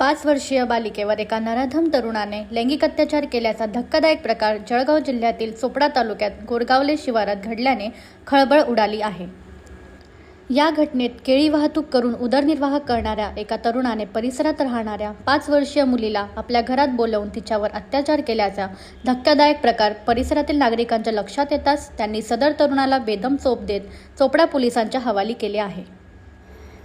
पाच वर्षीय बालिकेवर एका नराधम तरुणाने लैंगिक अत्याचार केल्याचा धक्कादायक प्रकार जळगाव जिल्ह्यातील चोपडा तालुक्यात गोरगावले शिवारात घडल्याने खळबळ उडाली आहे. या घटनेत केळी वाहतूक करून उदरनिर्वाह करणाऱ्या एका तरुणाने परिसरात राहणाऱ्या पाच वर्षीय मुलीला आपल्या घरात बोलवून तिच्यावर अत्याचार केल्याचा धक्कादायक प्रकार परिसरातील नागरिकांच्या लक्षात येताच त्यांनी सदर तरुणाला बेदम चोप देत चोपडा पोलिसांच्या हवाली केले आहे.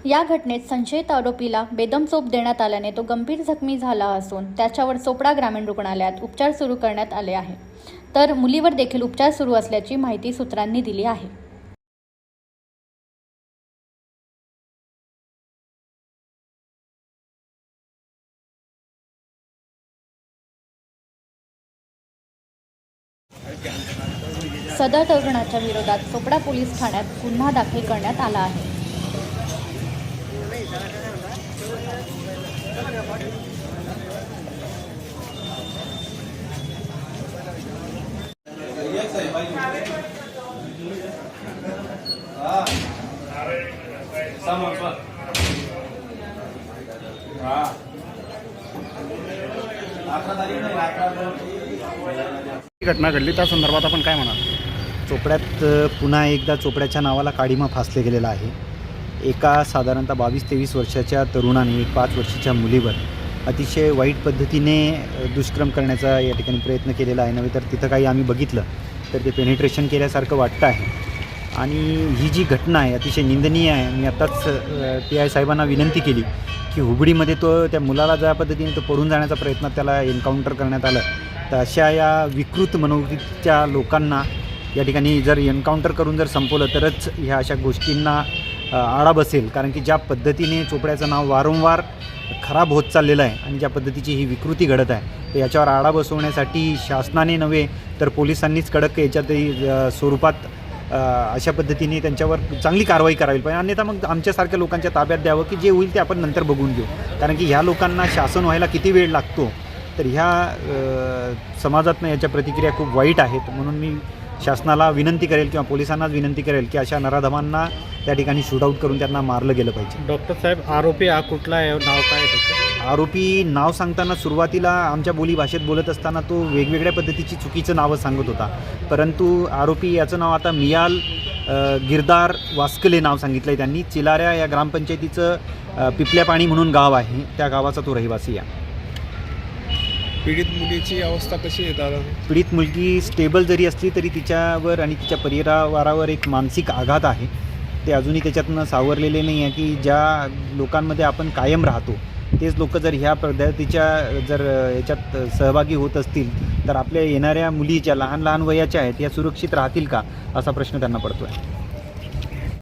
या घटनेत संशयित आरोपीला बेदम चोप देण्यात आल्याने तो गंभीर जखमी झाला असून त्याच्यावर चोपडा ग्रामीण रुग्णालयात उपचार सुरू करण्यात आले आहे. तर मुलीवर देखील उपचार सुरू असल्याची माहिती सूत्रांनी दिली आहे. सदर तरुणाच्या विरोधात चोपडा पोलीस ठाण्यात गुन्हा दाखल करण्यात आला आहे. ही. घटना घडली त्या संदर्भात आपण काय म्हणाल? चोपड्यात अ, पुन्हा एकदा चोपड्याच्या नावाला काडीमा फासले गेलेला आहे. एका साधारणतः बावीस तेवीस वर्षाच्या तरुणाने एक पाच वर्षाच्या मुलीवर अतिशय वाईट पद्धतीने अ, दुष्कर्म करण्याचा या ठिकाणी प्रयत्न केलेला आहे. नव्हे तर तिथं काही आम्ही बघितलं तर ते पेनिट्रेशन केल्यासारखं वाटतं आहे. आणि ही जी घटना आहे अतिशय निंदनीय आहे. मी आत्ताच पी आय साहेबांना विनंती केली की हुबडीमध्ये तो त्या मुलाला ज्या पद्धतीने तो पडून जाण्याचा प्रयत्न त्याला एन्काउंटर करण्यात आलं तर अशा या विकृत मनोवृत्तीच्या लोकांना या ठिकाणी जर एन्काउंटर करून जर संपवलं तरच ह्या अशा गोष्टींना आळा बसेल. कारण की ज्या पद्धतीने चोपड्याचं नाव वारंवार खराब होत चाललेलं आहे आणि ज्या पद्धतीची ही विकृती घडत आहे तर याच्यावर आळा बसवण्यासाठी शासनाने नव्हे तर पोलिसांनीच कडक याच्यातही स्वरूपात अशा पद्धतीने त्यांच्यावर चांगली कारवाई करावी. पाहिजे अन्यथा मग आमच्यासारख्या लोकांच्या ताब्यात द्यावं की जे होईल ते आपण नंतर बघून घेऊ. कारण की ह्या लोकांना शासन व्हायला किती वेळ लागतो? तर ह्या समाजातनं याच्या प्रतिक्रिया खूप वाईट आहेत. म्हणून मी शासनाला विनंती करेल किंवा पोलिसांनाच विनंती करेल की अशा नराधमांना त्या ठिकाणी शूटआउट करून त्यांना मारलं गेलं पाहिजे. डॉक्टर साहेब आरोपी हा कुठला आहे? नाव काय त्याचं? आरोपी नाव सांगताना सुरुवातीला आमच्या बोलीभाषेत बोलत असताना तो वेगवेगळ्या पद्धतीची चुकीचं नावं सांगत होता. परंतु आरोपी याचं नाव आता मियाल गिरदार वास्कले नाव सांगितलं आहे त्यांनी. चिलाऱ्या या ग्रामपंचायतीचं अ, पिपल्यापाणी म्हणून गाव आहे. त्या गावाचा तो रहिवासी आहे. पीडित मुलीची अवस्था कशी आहे दादा? पीडित मुलगी स्टेबल जरी असली तरी तिच्यावर आणि तिच्या परिवारावर एक मानसिक आघात आहे. ते अजूनही त्याच्यातनं सावरलेले नाही आहे की ज्या लोकांमध्ये आपण कायम राहतो तेच लोक जर ह्या पद्धतीच्या जर याच्यात सहभागी होत असतील तर आपल्या येणाऱ्या मुली ज्या लहान लहान वयाच्या आहेत या सुरक्षित राहतील का? असा प्रश्न त्यांना पडतो आहे